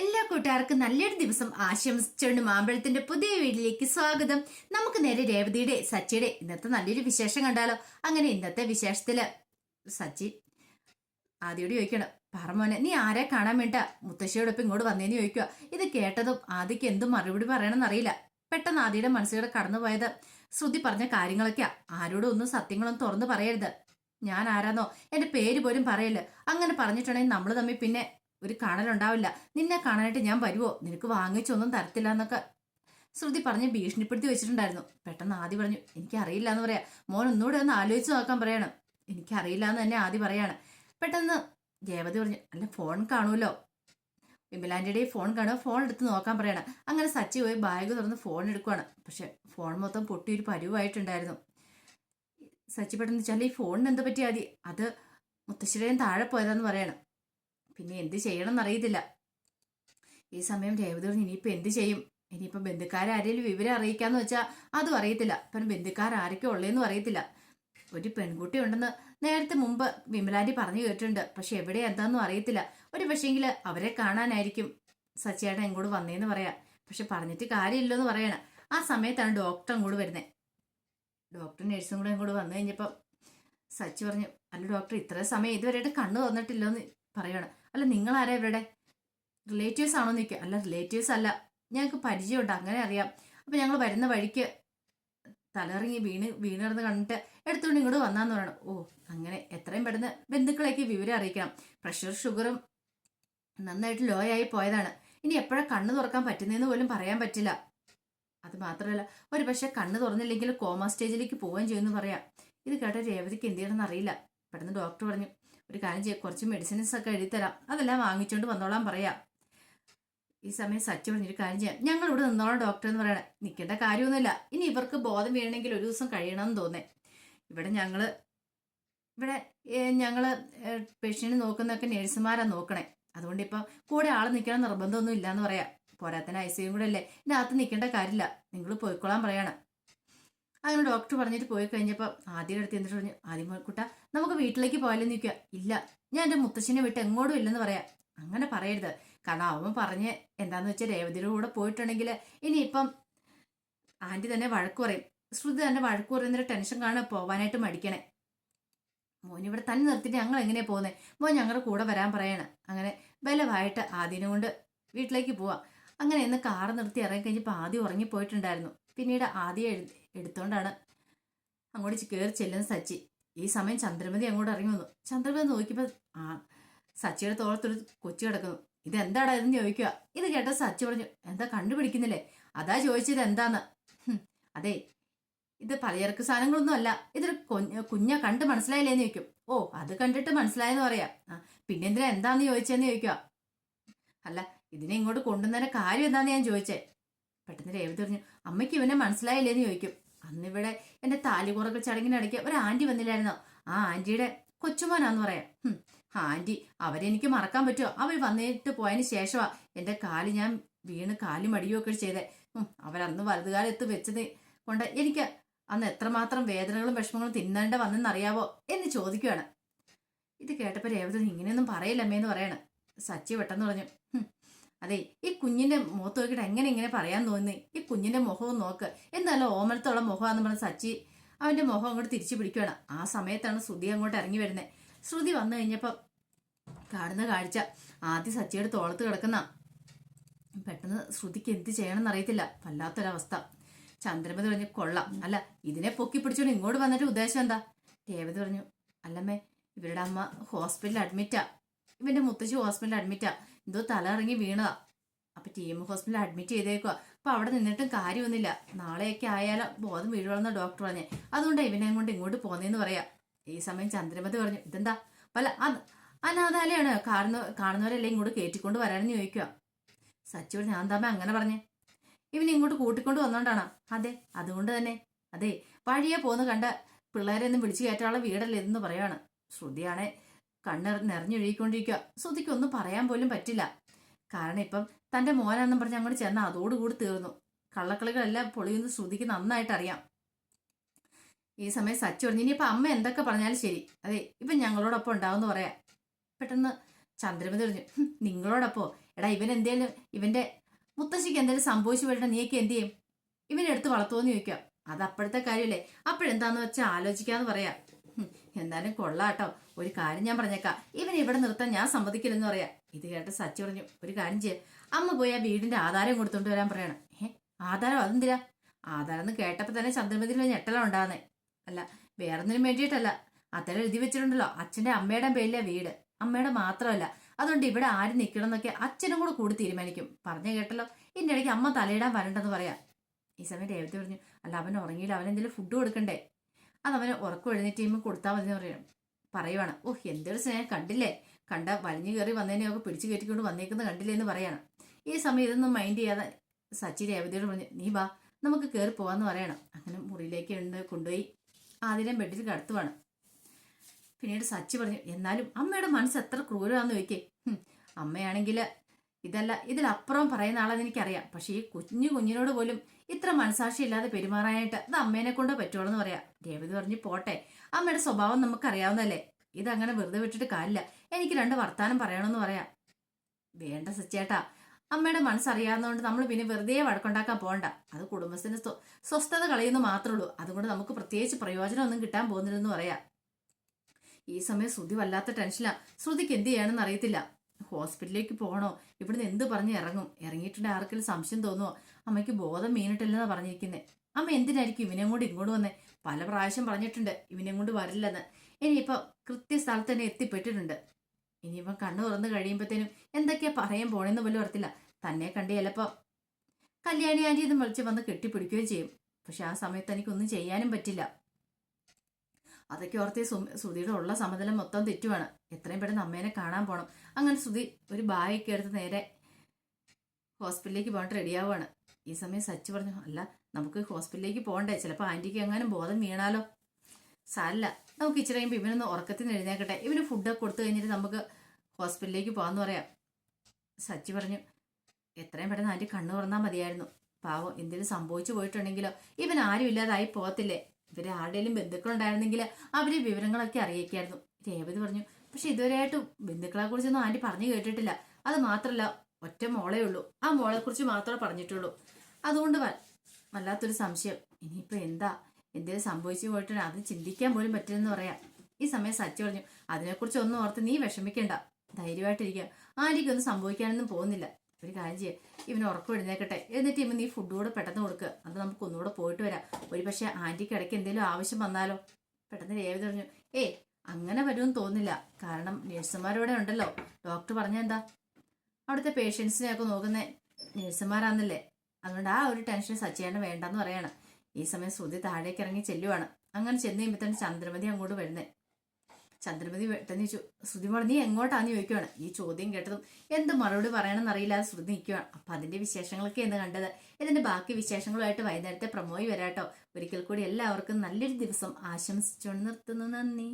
എല്ലാ കൂട്ടുകാർക്കും നല്ലൊരു ദിവസം ആശംസിച്ചുകൊണ്ട് മാമ്പഴത്തിന്റെ പുതിയ വീട്ടിലേക്ക് സ്വാഗതം. നമുക്ക് നേരെ രേവതിയുടെ സച്ചിയുടെ ഇന്നത്തെ നല്ലൊരു വിശേഷം കണ്ടാലോ? അങ്ങനെ ഇന്നത്തെ വിശേഷത്തിൽ സച്ചി ആദ്യോട് ചോദിക്കണം പറമോനെ നീ ആരെ കാണാൻ വേണ്ട മുത്തശ്ശിയോടൊപ്പം ഇങ്ങോട്ട് വന്നേന്ന് ചോദിക്കുക? ഇത് കേട്ടതും ആദ്യക്ക് എന്തും മറുപടി പറയണമെന്ന് അറിയില്ല. പെട്ടെന്ന് ആദ്യയുടെ മനസ്സിലൂടെ കടന്നുപോയത് ശ്രുതി പറഞ്ഞ കാര്യങ്ങളൊക്കെയാ. ആരോടും ഒന്നും സത്യങ്ങളൊന്നും തുറന്നു പറയരുത്. ഞാൻ ആരാന്നോ? എന്റെ പേര് പോലും പറയല്ല? അങ്ങനെ പറഞ്ഞിട്ടുണ്ടെങ്കിൽ നമ്മൾ തമ്മിൽ പിന്നെ ഒരു കാണലുണ്ടാവില്ല. നിന്നെ കാണാനായിട്ട് ഞാൻ വരുവോ? നിനക്ക് വാങ്ങിച്ചൊന്നും തരത്തില്ല എന്നൊക്കെ ശ്രുതി പറഞ്ഞ് ഭീഷണിപ്പെടുത്തി വെച്ചിട്ടുണ്ടായിരുന്നു. പെട്ടെന്ന് ആദ്യ പറഞ്ഞു എനിക്കറിയില്ല എന്ന് പറയാ. മോൻ ഒന്നുകൂടെ ഒന്ന് ആലോചിച്ച് നോക്കാൻ പറയണം. എനിക്കറിയില്ല എന്ന് തന്നെ ആദ്യം പറയാണ്. പെട്ടെന്ന് ദേവതി പറഞ്ഞു അല്ല ഫോൺ കാണുമല്ലോ വിമലാന്റെയുടെ ഫോൺ കാണുക ഫോൺ എടുത്ത് നോക്കാൻ പറയണം. അങ്ങനെ സച്ചി പോയി ബാഗ് തുറന്ന് ഫോൺ എടുക്കുവാണ്. പക്ഷെ ഫോൺ മൊത്തം പൊട്ടി ഒരു പരുവായിട്ടുണ്ടായിരുന്നു. സച്ചി പെട്ടെന്ന് വെച്ചാൽ ഈ ഫോണിന് എന്താ പറ്റിയാതി അത് മുത്തശ്ശിയുടെയും താഴെ പോയതാന്ന് പറയണം. പിന്നെ എന്ത് ചെയ്യണം എന്നറിയത്തില്ല ഈ സമയം രേവതി പറഞ്ഞു ഇനിയിപ്പോൾ എന്ത് ചെയ്യും? ഇനിയിപ്പോൾ ബന്ധുക്കാരാരെങ്കിലും വിവരം അറിയിക്കാന്ന് വെച്ചാൽ അതും അറിയത്തില്ല. പിന്നെ ബന്ധുക്കാരാരൊക്കെ ഉള്ളതെന്നും അറിയത്തില്ല. ഒരു പെൺകുട്ടി ഉണ്ടെന്ന് നേരത്തെ മുമ്പ് വിമലാന്റി പറഞ്ഞു കേട്ടിട്ടുണ്ട്. പക്ഷെ എവിടെ എന്താണെന്നും അറിയത്തില്ല. ഒരു പക്ഷേങ്കിൽ അവരെ കാണാനായിരിക്കും സച്ചിയേട്ടൻ ഇങ്ങോട്ട് വന്നേന്ന് പറയാം. പക്ഷെ പറഞ്ഞിട്ട് കാര്യമില്ലെന്ന് പറയണം. ആ സമയത്താണ് ഡോക്ടർ അങ്ങോട്ട് വരുന്നത് ഡോക്ടർ നഴ്സും കൂടെ ഇങ്ങോട്ട് വന്നു കഴിഞ്ഞപ്പം സച്ചി പറഞ്ഞു അല്ല ഡോക്ടർ ഇത്ര സമയം ഇതുവരെയായിട്ട് കണ്ണു തന്നിട്ടില്ലെന്ന് പറയണം. അല്ല നിങ്ങൾ ആരാ ഇവരുടെ? റിലേറ്റീവ്സ് ആണോ നിൽക്കുക അല്ല റിലേറ്റീവ്സ് അല്ല. ഞങ്ങൾക്ക് പരിചയമുണ്ട് അങ്ങനെ അറിയാം. അപ്പം ഞങ്ങൾ വരുന്ന വഴിക്ക് തലറിങ്ങി വീണ് വീണ് കിടന്ന് കണ്ടിട്ട് എടുത്തുകൊണ്ട് ഇങ്ങോട്ട് വന്നാന്ന് പറയണം. ഓ അങ്ങനെ എത്രയും പെട്ടെന്ന് ബന്ധുക്കളേക്ക് വിവരം അറിയിക്കണം. പ്രഷർ ഷുഗറും നന്നായിട്ട് ലോ ആയി പോയതാണ്. ഇനി എപ്പോഴാണ് കണ്ണ് തുറക്കാൻ പറ്റുന്നതെന്ന് പോലും പറയാൻ പറ്റില്ല. അത് മാത്രമല്ല ഒരു പക്ഷെ കണ്ണ് തുറന്നില്ലെങ്കിൽ കോമ സ്റ്റേജിലേക്ക് പോവുകയും ചെയ്യുമെന്ന് പറയാം. ഇത് കേട്ട രേവതിക്ക് എന്ത് ചെയ്യണമെന്ന് അറിയില്ല. പെട്ടെന്ന് ഡോക്ടർ പറഞ്ഞു ഒരു കാര്യം ചെയ്യാം കുറച്ച് മെഡിസിൻസ് ഒക്കെ എഴുതിത്തരാം അതെല്ലാം വാങ്ങിച്ചുകൊണ്ട് വന്നോളാൻ പറയാം. ഈ സമയം സച്ചി പറഞ്ഞൊരു കാര്യം ചെയ്യാം. ഞങ്ങൾ ഇവിടെ നിന്നോളാം ഡോക്ടർ എന്ന് പറയണേ. നിൽക്കേണ്ട കാര്യമൊന്നുമില്ല. ഇനി ഇവർക്ക് ബോധം വീഴണമെങ്കിൽ ഒരു ദിവസം കഴിയണമെന്ന് തോന്നേ. ഇവിടെ ഞങ്ങൾ ഇവിടെ ഞങ്ങൾ പേഷ്യന്റ് നോക്കുന്നൊക്കെ നേഴ്സുമാരാണ് നോക്കണേ. അതുകൊണ്ട് ഇപ്പം കൂടെ ആൾ നിൽക്കണം നിർബന്ധമൊന്നും ഇല്ലയെന്ന് പറയാം. പോരാത്തന ഐ സിയും കൂടെ അല്ലേ? ഇതിനകത്ത് നിൽക്കേണ്ട കാര്യമില്ല. നിങ്ങൾ പോയിക്കോളാൻ പറയാണ്. അങ്ങനെ ഡോക്ടർ പറഞ്ഞിട്ട് പോയി കഴിഞ്ഞപ്പോൾ ആദ്യം അടുത്ത് എന്നിട്ട് പറഞ്ഞു ആദ്യം കുട്ട നമുക്ക് വീട്ടിലേക്ക് പോയാലും നിൽക്കുക ഇല്ല ഞാൻ എന്റെ മുത്തശ്ശിനെ വിട്ട് എങ്ങോട്ടും ഇല്ലെന്ന് പറയാം. അങ്ങനെ പറയരുത്. കാരണം അവൻ പറഞ്ഞ് എന്താന്ന് വെച്ചാൽ രേവതിയുടെ കൂടെ പോയിട്ടുണ്ടെങ്കിൽ ഇനിയിപ്പം ആന്റി തന്നെ വഴക്ക് പറയും. ശ്രുതി തന്നെ വഴക്ക് പറയുന്നൊരു ടെൻഷൻ കാണാൻ പോവാനായിട്ട് മടിക്കണേ. മോൻ ഇവിടെ തന്നെ നിർത്തിയിട്ട് ഞങ്ങൾ എങ്ങനെയാണ് പോകുന്നത് മോൻ ഞങ്ങളുടെ കൂടെ വരാൻ പറയണം. അങ്ങനെ ബലമായിട്ട് ആദ്യനെ കൊണ്ട് വീട്ടിലേക്ക് പോവാം. അങ്ങനെ ഇന്ന് കാർ നിർത്തി ഇറങ്ങി കഴിഞ്ഞപ്പോൾ ആദ്യം ഉറങ്ങിപ്പോയിട്ടുണ്ടായിരുന്നു. പിന്നീട് ആദ്യം എഴു എടുത്തോണ്ടാണ്. അങ്ങോട്ട് കയറി ചെല്ലുന്ന സച്ചി. ഈ സമയം ചന്ദ്രമതി അങ്ങോട്ട് ഇറങ്ങി വന്നു. ചന്ദ്രമതി നോക്കിയപ്പോൾ ആ സച്ചിയുടെ തോളത്തൊരു കൊച്ചു കിടക്കുന്നു. ഇത് എന്താടാ ഇതെന്ന് ചോദിക്കുക ഇത് കേട്ട സച്ചി പറഞ്ഞു എന്താ കണ്ടുപിടിക്കുന്നില്ലേ? അതാ ചോദിച്ചത് എന്താന്ന്? അതെ ഇത് പലചരക്ക് സാധനങ്ങളൊന്നും അല്ല. ഇതൊരു കുഞ്ഞ കണ്ട് മനസ്സിലായില്ലേന്ന് ചോദിക്കും. ഓ അത് കണ്ടിട്ട് മനസ്സിലായെന്ന് പറയാം. ആ പിന്നെന്തിനാ എന്താന്ന് ചോദിച്ചെന്ന് ചോദിക്കുക അല്ല ഇതിനെ ഇങ്ങോട്ട് കൊണ്ടുവന്നതിന്റെ കാര്യം എന്താന്ന് ഞാൻ ചോദിച്ചേ. പെട്ടെന്ന് രേവതി പറഞ്ഞു അമ്മയ്ക്ക് ഇവനെ മനസ്സിലായില്ലേന്ന് ചോദിക്കും. അന്നിവിടെ എന്റെ താലികുറകൾ ചടങ്ങിനിടയ്ക്ക് ഒരു ആന്റി വന്നില്ലായിരുന്നോ? ആ ആന്റിയുടെ കൊച്ചുമോനാന്ന് പറയാം. ആന്റി അവരെനിക്ക് മറക്കാൻ പറ്റുമോ അവർ വന്നിട്ട് പോയതിന് ശേഷമാ എന്റെ കാൽ ഞാൻ വീണ് കാലി മടിയുമൊക്കെ ചെയ്തേ. അവരന്ന് വലുതുകാലം എത്തു വെച്ചത് കൊണ്ട് എനിക്ക് അന്ന് എത്രമാത്രം വേദനകളും വിഷമങ്ങളും തിന്നേണ്ട വന്നെന്നറിയാവോ എന്ന് ചോദിക്കുകയാണ് ഇത് കേട്ടപ്പോൾ രേവതി ഇങ്ങനെയൊന്നും പറയില്ലമ്മേന്ന് പറയണം. സച്ചി പെട്ടെന്ന് പറഞ്ഞു "ഹും, അതെ ഈ കുഞ്ഞിന്റെ മുഖത്ത് നോക്കിയിട്ട് എങ്ങനെ ഇങ്ങനെ പറയാൻ തോന്നി ഈ കുഞ്ഞിന്റെ മുഖവും നോക്ക്. എന്നല്ല ഓമനത്തുള്ള മുഖമാന്ന് പറഞ്ഞ സച്ചി അവന്റെ മുഖം അങ്ങോട്ട് തിരിച്ചു പിടിക്കുകയാണ് ആ സമയത്താണ് ശ്രുതി അങ്ങോട്ട് ഇറങ്ങി വരുന്നത് ശ്രുതി വന്നു കഴിഞ്ഞപ്പോൾ കാണുന്ന കാഴ്ച. ആദ്യം സച്ചിയുടെ തോളത്ത് കിടക്കുന്ന പെട്ടെന്ന് ശ്രുതിക്ക് എന്ത് ചെയ്യണമെന്ന് അറിയത്തില്ല. വല്ലാത്തൊരവസ്ഥ. ചന്ദ്രമതി പറഞ്ഞു കൊള്ളാം. അല്ല ഇതിനെ പൊക്കി പിടിച്ചോണ്ട് ഇങ്ങോട്ട് വന്നിട്ട് ഉദ്ദേശം എന്താ? രേവതി പറഞ്ഞു അല്ലമ്മേ ഇവരുടെ അമ്മ ഹോസ്പിറ്റലിൽ അഡ്മിറ്റാ. ഇവന്റെ മുത്തശ്ശി ഹോസ്പിറ്റലിൽ അഡ്മിറ്റാ. എന്തോ തല ഇറങ്ങി വീണതാ. അപ്പൊ ടീം ഹോസ്പിറ്റലിൽ അഡ്മിറ്റ് ചെയ്തേക്കുക അപ്പൊ അവിടെ നിന്നിട്ടും കാര്യമൊന്നുമില്ല. നാളെയൊക്കെ ആയാലും ബോധം വീഴുവെന്ന ഡോക്ടർ പറഞ്ഞേ. അതുകൊണ്ട് ഇവനെ കൊണ്ട് ഇങ്ങോട്ട് പോന്നേന്ന് പറയാ. ഈ സമയം ചന്ദ്രമതി പറഞ്ഞു ഇതെന്താ? പല അനാഥാലയാണ്. കാണുന്ന കാണുന്നവരല്ലേ ഇങ്ങോട്ട് കയറ്റിക്കൊണ്ട് വരാനെന്ന് ചോദിക്കുക സച്ചു ഞാൻ താമ അങ്ങനെ പറഞ്ഞേ? ഇവൻ ഇങ്ങോട്ട് കൂട്ടിക്കൊണ്ട് വന്നോണ്ടാണ്? അതെ അതുകൊണ്ട് തന്നെ. അതെ വഴിയെ പോന്ന് കണ്ട പിള്ളേരെ ഒന്നും വിളിച്ചു കയറ്റാനുള്ള വീടല്ലേ ഇതെന്ന് പറയാണ് ശ്രുതിയാണെ കണ്ണ് നിറഞ്ഞൊഴുകിക്കൊണ്ടിരിക്കുക ഒന്നും പറയാൻ പോലും പറ്റില്ല. കാരണം ഇപ്പം തന്റെ മോനാണെന്നും പറഞ്ഞ് അങ്ങോട്ട് ചെന്ന അതോടുകൂടി തീർന്നു. കള്ളക്കളികളെല്ലാം പൊളിയുന്ന ശ്രുതിക്ക് നന്നായിട്ട് അറിയാം ഈ സമയം സച്ചു പറഞ്ഞു ഇനിയിപ്പോ അമ്മ എന്തൊക്കെ പറഞ്ഞാലും ശരി. അതെ ഇപ്പൊ ഞങ്ങളോടൊപ്പം ഉണ്ടാവും പറയാ. പെട്ടെന്ന് ചന്ദ്രമതി പറഞ്ഞു "ഹും, നിങ്ങളോടൊപ്പോ? എടാ ഇവൻ എന്തേലും ഇവന്റെ മുത്തശ്ശിക്ക് എന്തേലും സംഭവിച്ചു പോയിട്ട് നീയൊക്കെ എന്ത് ചെയ്യും? ഇവനെടുത്ത് വളർത്തുമെന്ന് ചോദിക്കാം. അത് അപ്പോഴത്തെ കാര്യമല്ലേ? അപ്പോഴെന്താന്ന് വെച്ചാൽ ആലോചിക്കാന്ന് പറയാം. ഹും, എന്തായാലും കൊള്ളാട്ടോ. ഒരു കാര്യം ഞാൻ പറഞ്ഞേക്കാം. ഇവൻ ഇവിടെ നിർത്താൻ ഞാൻ സമ്മതിക്കില്ലെന്ന് പറയാ. ഇത് കേട്ട് സച്ചി പറഞ്ഞു ഒരു കാര്യം ചെയ്യ. അമ്മ പോയി ആ വീടിന്റെ ആധാരം കൊടുത്തോണ്ട് വരാൻ പറയണം. ഏ? ആധാരം? അതെന്തിരാ ആധാരം എന്ന് കേട്ടപ്പോ തന്നെ ചന്ദ്രമതിയിൽ ഞെട്ടല ഉണ്ടാകുന്നേ അല്ല വേറൊന്നിനും വേണ്ടിയിട്ടല്ല. അത്തരം എഴുതി വെച്ചിട്ടുണ്ടല്ലോ. അച്ഛന്റെ അമ്മയുടെ പേരിലെ വീട്. അമ്മയുടെ മാത്രമല്ല. അതുകൊണ്ട് ഇവിടെ ആര് നിൽക്കണം എന്നൊക്കെ അച്ഛനും കൂടെ കൂടി തീരുമാനിക്കും. പറഞ്ഞു കേട്ടല്ലോ. ഇതിന്റെ ഇടയ്ക്ക് അമ്മ തലയിടാൻ വരണ്ടെന്ന് പറയാം. ഈ സമയം രേവതി പറഞ്ഞു അല്ല അവൻ ഉറങ്ങിയില്ല. അവൻ എന്തെങ്കിലും ഫുഡ് കൊടുക്കണ്ടേ? അത് അവന് ഉറക്കം എഴുന്നേറ്റ് കഴിയുമ്പോൾ കൊടുത്താൽ മതി പറയണം പറയുവാണ് ഓഹ് എന്തൊരു സ്നേഹം കണ്ടില്ലേ? കണ്ട വലിഞ്ഞു കയറി വന്നതിനെ ഒക്കെ പിടിച്ചു കയറ്റിക്കൊണ്ട് വന്നേക്കുന്നത് കണ്ടില്ലേ? എന്ന് പറയണം. ഈ സമയം ഇതൊന്നും മൈൻഡ് ചെയ്യാതെ സച്ചി രേവതിയോട് പറഞ്ഞു നീ വാ നമുക്ക് കയറി പോവാന്ന് പറയണം. അങ്ങനെ മുറിയിലേക്ക് ഉണ്ട് കൊണ്ടുപോയി ആദ്യം ബെഡിൽ കടത്തുവാണ്. പിന്നീട് സച്ചി പറഞ്ഞു എന്നാലും അമ്മയുടെ മനസ്സ് എത്ര ക്രൂരമാണെന്ന് ചോദിക്കേ. അമ്മയാണെങ്കിൽ ഇതല്ല ഇതിലപ്പുറം പറയുന്ന ആളെന്ന് എനിക്കറിയാം. പക്ഷെ ഈ കുഞ്ഞു കുഞ്ഞിനോട് പോലും ഇത്ര മനസാക്ഷി ഇല്ലാതെ പെരുമാറാനായിട്ട് അത് അമ്മേനെ കൊണ്ട് പറ്റുള്ളൂ എന്ന് പറയാം. രേവതി പറഞ്ഞു പോട്ടെ അമ്മയുടെ സ്വഭാവം നമുക്കറിയാവുന്നല്ലേ ഇതങ്ങനെ വെറുതെ വിട്ടിട്ട് കാര്യമില്ല. എനിക്ക് രണ്ട് വർത്താനം പറയണമെന്ന് പറയാം. വേണ്ട സച്ചേട്ടാ അമ്മയുടെ മനസ്സറിയാവുന്നതുകൊണ്ട് നമ്മൾ പിന്നെ വെറുതെ വഴക്കുണ്ടാക്കാൻ പോകണ്ട. അത് കുടുംബത്തിന്റെ സ്വസ്ഥത കളയുന്നു മാത്രമേ ഉള്ളൂ. അതുകൊണ്ട് നമുക്ക് പ്രത്യേകിച്ച് പ്രയോജനമൊന്നും കിട്ടാൻ പോകുന്നില്ലെന്ന് പറയാം. ഈ സമയം ശ്രുതി വല്ലാത്ത ടെൻഷനാ ശ്രുതിക്ക് എന്ത് ചെയ്യണമെന്ന് അറിയത്തില്ല. ഹോസ്പിറ്റലിലേക്ക് പോകണോ? ഇവിടുന്ന് എന്ത് പറഞ്ഞ് ഇറങ്ങും? ഇറങ്ങിയിട്ടുണ്ട് ആർക്കെങ്കിലും സംശയം തോന്നുമോ അമ്മയ്ക്ക് ബോധം മീനിട്ടില്ലെന്നാണ് പറഞ്ഞിരിക്കുന്നത് അമ്മ എന്തിനായിരിക്കും ഇവനെയും കൊണ്ട് ഇങ്ങോട്ട് വന്നേ? പല പ്രാവശ്യം പറഞ്ഞിട്ടുണ്ട് ഇവനെയും കൊണ്ട് വരില്ലെന്ന്. ഇനിയിപ്പം കൃത്യസ്ഥലത്ത് തന്നെ എത്തിപ്പെട്ടിട്ടുണ്ട്. ഇനിയിപ്പം കണ്ണു തുറന്ന് കഴിയുമ്പോഴത്തേനും എന്തൊക്കെയാ പറയാൻ പോണെന്ന് പോലും അറത്തില്ല തന്നെ കണ്ട് ചിലപ്പോൾ കല്യാണി ആന്റി ഇത് വിളിച്ച് വന്ന് കെട്ടിപ്പിടിക്കുകയും ചെയ്യും. പക്ഷെ ആ സമയത്ത് എനിക്കൊന്നും ചെയ്യാനും പറ്റില്ല. അതൊക്കെ ഓർത്ത് ശ്രുതിയുടെ ഉള്ള സമതലം മൊത്തം തെറ്റുവാണ് എത്രയും പെട്ടെന്ന് അമ്മേനെ കാണാൻ പോകണം അങ്ങനെ ശ്രുതി ഒരു ബായൊക്കെ എടുത്ത് നേരെ ഹോസ്പിറ്റലിലേക്ക് പോകാൻ റെഡിയാവുകയാണ് ഈ സമയം സച്ചി പറഞ്ഞു അല്ല നമുക്ക് ഹോസ്പിറ്റലിലേക്ക് പോകണ്ടേ. ചിലപ്പോൾ ആന്റിക്ക് എങ്ങാനും ബോധം വീണാലോ? സാരില്ല നമുക്ക് ഇച്ചിരി കഴിയുമ്പോൾ ഇവനൊന്ന് ഉറക്കത്തിൽ നിന്ന് എഴുന്നേക്കട്ടെ ഇവന് ഫുഡൊക്കെ കൊടുത്തു കഴിഞ്ഞിട്ട് നമുക്ക് ഹോസ്പിറ്റലിലേക്ക് പോകാമെന്ന് പറയാം. സച്ചി പറഞ്ഞു എത്രയും പെട്ടെന്ന് ആന്റി കണ്ണു തുറന്നാൽ മതിയായിരുന്നു. പാവം എന്തെങ്കിലും സംഭവിച്ചു പോയിട്ടുണ്ടെങ്കിലോ? ഇവൻ ആരും ഇല്ലാതായി പോകത്തില്ലേ? ഇവരെ ആരുടെയും ബന്ധുക്കളുണ്ടായിരുന്നെങ്കിൽ അവരെ വിവരങ്ങളൊക്കെ അറിയിക്കായിരുന്നു. രേവതി പറഞ്ഞു പക്ഷെ ഇതുവരെയായിട്ട് ബന്ധുക്കളെ കുറിച്ചൊന്നും ആന്റി പറഞ്ഞു കേട്ടിട്ടില്ല. അത് മാത്രല്ല ഒറ്റ മോളേ ഉള്ളൂ. ആ മോളെ കുറിച്ച് മാത്രമേ പറഞ്ഞിട്ടുള്ളൂ. അതുകൊണ്ട് വല്ലാത്തൊരു സംശയം. ഇനിയിപ്പോ എന്താ? എന്തേലും സംഭവിച്ചു പോയിട്ടുണ്ട്? അത് ചിന്തിക്കാൻ പോലും പറ്റില്ലെന്ന് പറയാം. ഈ സമയം സച്ചി പറഞ്ഞു അതിനെക്കുറിച്ച് ഒന്നും ഓർത്ത് നീ വിഷമിക്കണ്ട. ധൈര്യമായിട്ടിരിക്കുക. ആന്റിക്കൊന്നും സംഭവിക്കാനൊന്നും പോകുന്നില്ല. ഒരു കാര്യം ചെയ്യാം ഇവന് ഉറക്കം എഴുന്നേക്കട്ടെ എന്നിട്ട് ഇവൻ നീ ഫുഡ് കൂടെ പെട്ടെന്ന് കൊടുക്കുക അത് നമുക്ക് ഒന്നുകൂടെ പോയിട്ട് വരാം. ഒരു പക്ഷേ ആന്റിക്ക് ഇടയ്ക്ക് എന്തെങ്കിലും ആവശ്യം വന്നാലോ? പെട്ടെന്ന് രേവതി പറഞ്ഞു ഏയ് അങ്ങനെ വരുമെന്ന് തോന്നില്ല കാരണം നഴ്സുമാരിവിടെ ഉണ്ടല്ലോ. ഡോക്ടർ പറഞ്ഞ എന്താ? അവിടുത്തെ പേഷ്യൻസിനെ ഒക്കെ നോക്കുന്ന നഴ്സുമാരാന്നല്ലേ? അതുകൊണ്ട് ആ ഒരു ടെൻഷൻ സച്ചിയാണ് വേണ്ടെന്ന് പറയാണ്. ഈ സമയം ശ്രുതി താഴേക്ക് ഇറങ്ങി ചെല്ലുവാണ്. അങ്ങനെ ചെന്ന് കഴിയുമ്പോൾ തന്നെ ചന്ദ്രമതി അങ്ങോട്ട് വരുന്നേ. ചന്ദ്രമതി പെട്ടെന്ന് ശ്രുതി മോൾ നീ എങ്ങോട്ടാന്ന് ചോദിക്കുവാണ്. ഈ ചോദ്യം കേട്ടതും എന്ത് മറുപടി പറയണമെന്ന് അറിയില്ലാതെ ശ്രുതി നിൽക്കുവാണ് അപ്പൊ അതിന്റെ വിശേഷങ്ങളൊക്കെ എന്ന് കണ്ടത്. ഇതിന്റെ ബാക്കി വിശേഷങ്ങളുമായിട്ട് വൈകുന്നേരത്തെ പ്രമോയി വരാട്ടോ. ഒരിക്കൽ കൂടി എല്ലാവർക്കും നല്ലൊരു ദിവസം ആശംസിച്ചുകൊണ്ട് നിർത്തുന്നു. നന്ദി.